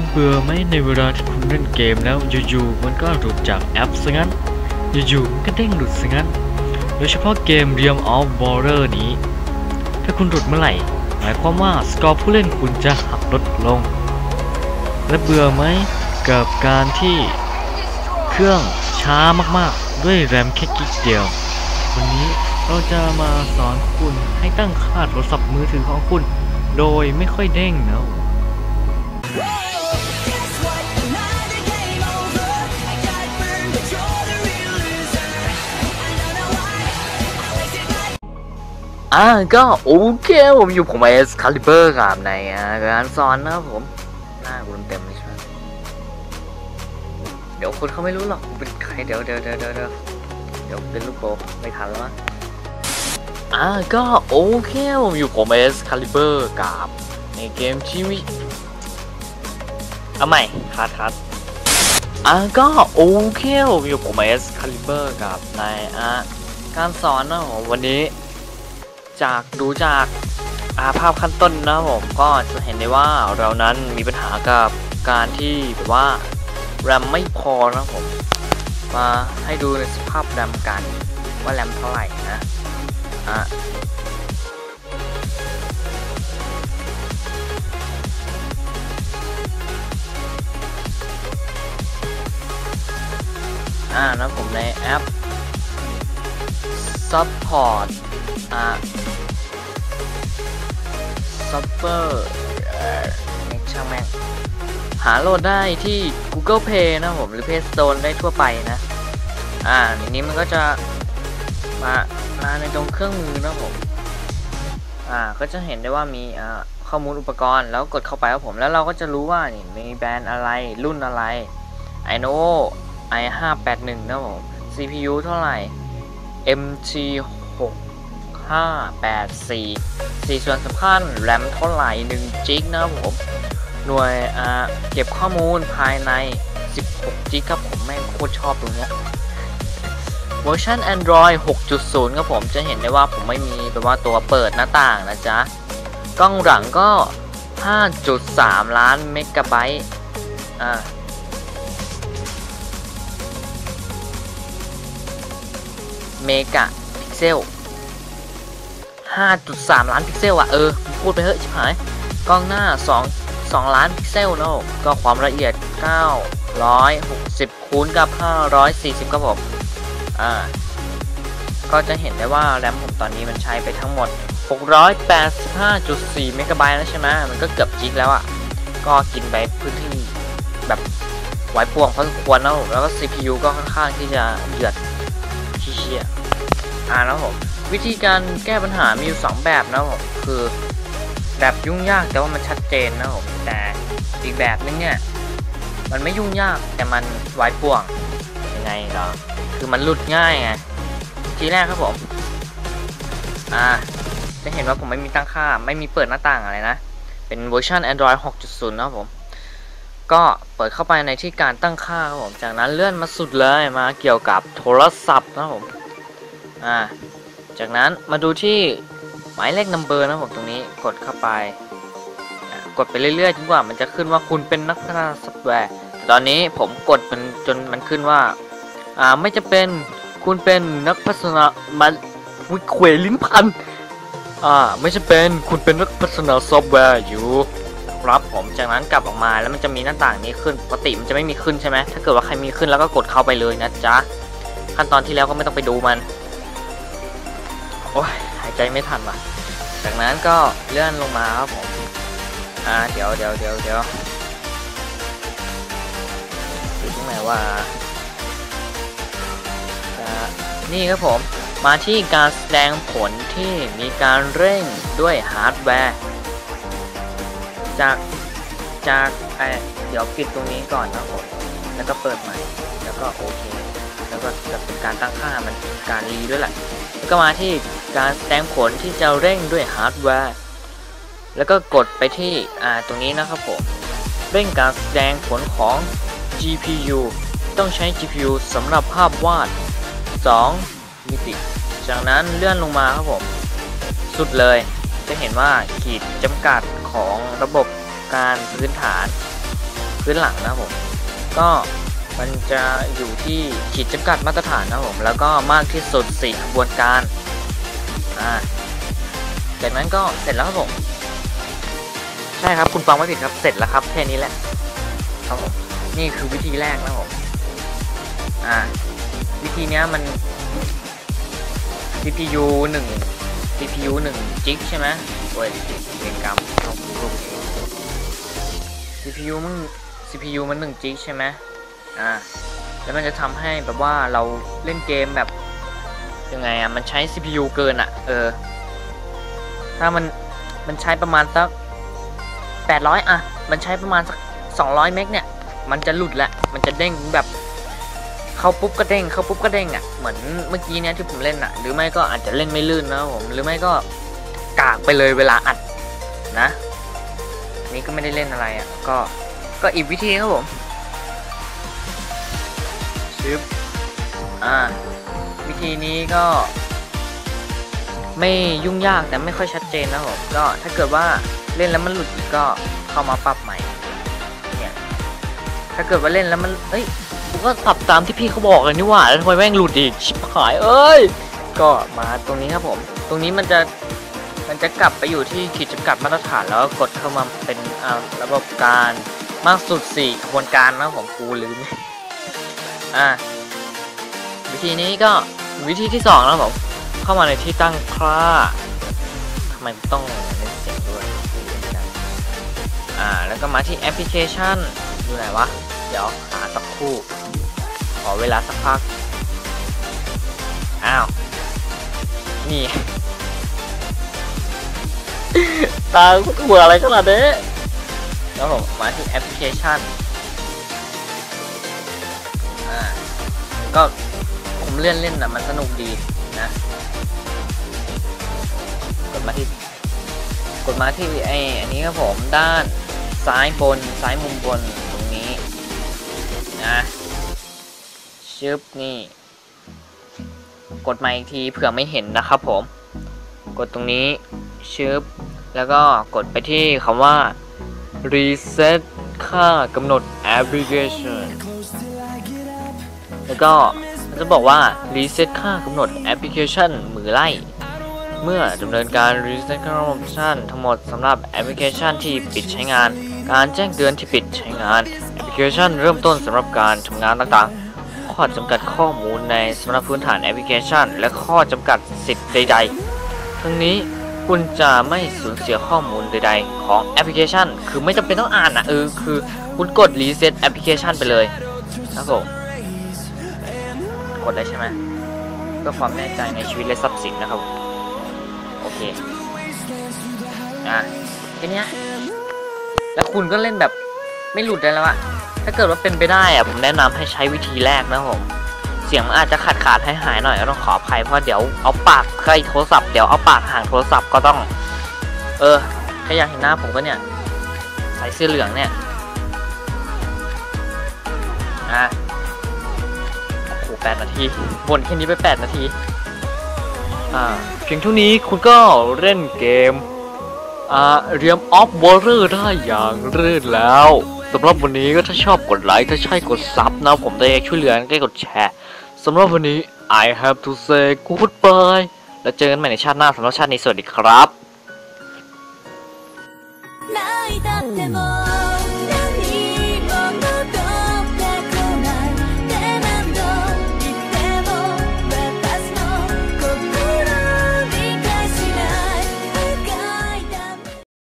คุณเบื่อไหมในเวลาที่คุณเล่นเกมแล้วอยู่ๆมันก็หลุดจากแอปซะงั้นอยู่ๆมันก็เด้งหลุดซะงั้น โดยเฉพาะเกม Realm of Water นี้ ถ้าคุณหลุดเมื่อไหร่ หมายความว่าสกอร์ผู้เล่นคุณจะหักลดลง และเบื่อไหมกับการที่เครื่องช้ามากๆ ด้วยแรมแค่กิกเดียว วันนี้เราจะมาสอนคุณให้ตั้งค่าโทรศัพท์มือถือของคุณ โดยไม่ค่อยเด้งนะ Guess อ่าก็โอเคผมอยู่ผมเอสคาลิเบอร์กับในอ่าการสอนนะครับผม หน้ากูเต็มเลยใช่ไหมเดี๋ยวคนเขาไม่รู้หรอกเป็นใครเดี๋ยวเดี๋ยวเดี๋ยวเดี๋ยวเดี๋ยวเป็นลูกโปไม่ทันแล้วมั้งอ่าก็โอเคผมอยู่ผมเอสคาลิเบอร์กับในเกมชีวิเอาใหม่คัดคัดอ่าก็โอเคผมอยู่ผมเอสคาลิเบอร์กับในอ่าการสอนนะผมวันนี้ จากดูจากอาภาพขั้นต้นนะผมก็จะเห็นได้ว่าเรานั้นมีปัญหากับการที่แบบว่าแรมไม่พอนะผม มาให้ดูในสภาพแรมกันว่าแรมเท่าไหร่นะอะอ่านะผมในแอป Support อ่า ซอบเปอร์แมงช่างแม่ง หาโหลดได้ที่ Google Play นะผม หรือ Play Store ได้ทั่วไปนะ อ่าทีนี้มันก็จะมามาในตรงเครื่องมือนะผม อ่า ก็จะเห็นได้ว่ามีอ่าข้อมูลอุปกรณ์แล้วกดเข้าไปครับผม แล้วเราก็จะรู้ว่านี่มีแบรนด์อะไรรุ่นอะไร Ino i581 นะผม CPU เท่าไหร่ MG6 584 4 ส่วนสำคัญแรมเท่าไหร่1จิกนะครับผม หน่วยเก็บข้อมูลภายใน 16จิกครับผมแม่งโคตรชอบตรงเนี้ยเวอร์ชัน Android 6.0 ครับผมจะเห็นได้ว่าผมไม่มีแบบว่าตัวเปิดหน้าต่างนะจ๊ะ กล้องหลังก็ 5.3 ล้านเมกะไบต์อ่าเมกะพิกเซล 5.3 ล้านพิกเซลอะเออพูดไปเถอะชิบหาย กล้องหน้า 2 2 ล้านพิกเซลเนอะก็ความละเอียด 960คูณกับ 540ครับผมอ่าก็จะเห็นได้ว่าแรมผมตอนนี้มันใช้ไปทั้งหมด 685.4 เมกะไบต์แล้วใช่ไหมมันก็เกือบจิกแล้วอะก็กินไปพื้นที่แบบไว้ป่วงพอสมควรนะผมแล้วก็ CPU ก็ค่อนข้างที่จะเดือดเชี่ยๆอ่าแล้วผม วิธีการแก้ปัญหามีอยู่สองแบบนะผมคือแบบยุ่งยากแต่ว่ามันชัดเจนนะผมแต่อีกแบบนึงเนี่ยมันไม่ยุ่งยากแต่มันไว้ป่วงยังไงก็คือมันหลุดง่ายไงทีแรกครับผมอ่าจะเห็นว่าผมไม่มีตั้งค่า ไม่มีเปิดหน้าต่างอะไรนะ เป็นเวอร์ชัน Android 6.0 นะครับผม ก็เปิดเข้าไปในที่การตั้งค่าครับผม จากนั้นเลื่อนมาสุดเลยมาเกี่ยวกับโทรศัพท์นะครับผม อ่า จากนั้นมาดูที่หมายเลขนัมเบอร์นะผมตรงนี้กดเข้าไปกดไปเรื่อยๆจนกว่ามันจะขึ้นว่าคุณเป็นนักพัฒนาซอฟต์แวร์ตอนนี้ผมกดมันจนมันขึ้นว่าอ่าไม่จะเป็นคุณเป็นนักพัฒนามันวิเควลิ้นพันอ่าไม่จะเป็นคุณเป็นนักพัฒนาซอฟต์แวร์อยู่ครับผมจากนั้นกลับออกมาแล้วมันจะมีหน้าต่างนี้ขึ้นปกติมันจะไม่มีขึ้นใช่ไหมถ้าเกิดว่าใครมีขึ้นแล้วก็กดเข้าไปเลยนะจ๊ะขั้นตอนที่แล้วก็ไม่ต้องไปดูมัน อ้ยหายใจไม่ทันว่ะ จากนั้นก็เลื่อนลงมาครับผมอ่าเดี๋ยวเดี๋ยวเดี๋ยวเดี๋ยวอยู่ตรงไหนว่านี่ครับผม มาที่การแสดงผลที่มีการเร่งด้วยฮาร์ดแวร์ จาก จากไอเดี๋ยวปิดตรงนี้ก่อนนะผม แล้วก็เปิดใหม่ แล้วก็โอเค แล้วก็จะเป็นการตั้งค่ามันการรีด้วยแหละแล้วก็มาที่การแสดงผลที่จะเร่งด้วยฮาร์ดแวร์แล้วก็กดไปที่อ่าตรงนี้นะครับผมเร่งการแสดงผลของ GPU ต้องใช้ GPU สำหรับภาพวาด 2 มิติ จากนั้นเลื่อนลงมาครับผม สุดเลย จะเห็นว่าขีดจำกัดของระบบการพื้นฐาน พื้นหลังนะผม ก็ มันจะอยู่ที่ขีดจำกัดมาตรฐานนะผม แล้วก็มากที่สุดสี่ขบวนการ อ่า จากนั้นก็เสร็จแล้วครับผม ใช่ครับคุณฟังไม่ผิดครับ เสร็จแล้วครับแค่นี้แหละ ครับผม นี่คือวิธีแรกนะครับผม อ่า วิธีเนี้ยมัน CPU หนึ่ง CPU หนึ่งจิกใช่ไหมโอ้ยเรียนกรรมลงลง CPU มัน CPU มันหนึ่งจิกใช่ไหม อ่าแล้วมันจะทำให้แบบว่าเราเล่นเกมแบบยังไงอะมันใช้ CPU เกินอะ เออ ถ้ามันมันใช้ประมาณสัก800 อะ มันใช้ประมาณสัก 200 เมกเนี่ย มันจะหลุดแหละมันจะเด้งแบบ เข้าปุ๊บก็เด้ง เข้าปุ๊บก็เด้งอะ เหมือนเมื่อกี้เนี้ยที่ผมเล่นอะ หรือไม่ก็อาจจะเล่นไม่ลื่นนะผม หรือไม่ก็กากไปเลยเวลาอัดนะ นี่ก็ไม่ได้เล่นอะไรอะ ก็ ก็อีกวิธีครับผมึบอ่า วิธีนี้ก็ ไม่ยุ่งยากแต่ไม่ค่อยชัดเจนนะผมก็ถ้าเกิดว่าเล่นแล้วมันหลุดอีกก็เข้ามาปรับใหม่เนี่ยถ้าเกิดว่าเล่นแล้วมันเอ้ยกูก็ปรับตามที่พี่เขาบอกเลยนี่หว่าแล้วทำไมแม่งหลุดอีกชิบหายเอ้ยก็มาตรงนี้ครับผม ตรงนี้มันจะมันจะกลับไปอยู่ที่ขีดจำกัดมาตรฐานแล้วก็กดเข้ามาเป็นระบบการมากสุด4ขบวนการนะผมกูลืม อ่าวิธีนี้ก็วิธีที่2นะครับผมเข้ามาในที่ตั้งค่าทำไมต้องเล่นเสียงด้วยอ่าแล้วก็มาที่แอปพลิเคชันอยู่ไหนวะ เดี๋ยวหาสักครู่ ขอเวลาสักพัก อ้าว นี่ ตาหัวอะไรขนาดนี้แล้วผมมาที่แอปพลิเคชัน ก็ผมเลื่อนเล่นนะมันสนุกดีนะกดมาที่กดมาที่ไออันนี้ครับผมด้านซ้ายบนซ้ายมุมบนตรงนี้นะชึบนี่ กดมาอีกทีเผื่อไม่เห็นนะครับผม กดตรงนี้ชึบแล้วก็กดไปที่คำว่า reset ค่ากำหนด application แล้วก็มันจะบอกว่า reset ค่ากำหนด application มือไล่เมื่อดำเนินการ reset ค่ากำหนด application ทั้งหมดสำหรับแอปพลิเคชันที่ปิดใช้งาน การแจ้งเตือนที่ปิดใช้งาน แอปพลิเคชันเริ่มต้นสำหรับการทำงานต่างๆ ข้อจำกัดข้อมูลในสำหรับพื้นฐานแอปพลิเคชัน และข้อจำกัดสิทธิ์ใดๆ ทั้งนี้คุณจะไม่สูญเสียข้อมูลใดๆ ของแอปพลิเคชัน คือไม่จำเป็นต้องอ่านนะเออคือคุณกด reset แอปพลิเคชันไปเลยครับผม กดได้ใช่ไหมเพื่อความแน่ใจในชีวิตและทรัพย์สินนะครับโอเคอะแค่เนี้ยแล้วคุณก็เล่นแบบไม่หลุดได้แล้วอะถ้าเกิดว่าเป็นไปได้อะผมแนะนำให้ใช้วิธีแรกนะผมเสียงมันอาจจะขาดขาดใหายหายหน่อยก็ต้องขออภัยเพราะเดี๋ยวเอาปากใกล้โทรศัพท์เดี๋ยวเอาปากห่างโทรศัพท์ก็ต้อง เออแค่อยากเห็นหน้าผมก็เนี่ยใส่เสื้อเหลืองเนี่ยอะ แปดนาทีบนแค่นี้ไปแปดนาที อ่า เพียงเท่านี้คุณก็เล่นเกม อ่าเรียมออฟวอร์เรอร์ได้อย่างรื่นแล้วสำหรับวันนี้ก็ถ้าชอบกดไลค์ ถ้าใช่กดซับนะ ผมได้ช่วยเหลือได้กดแชร์สำหรับวันนี้ I have to say goodbye แล้วเจอกันใหม่ในชาติหน้าสำหรับชาตินี้สวัสดีครับ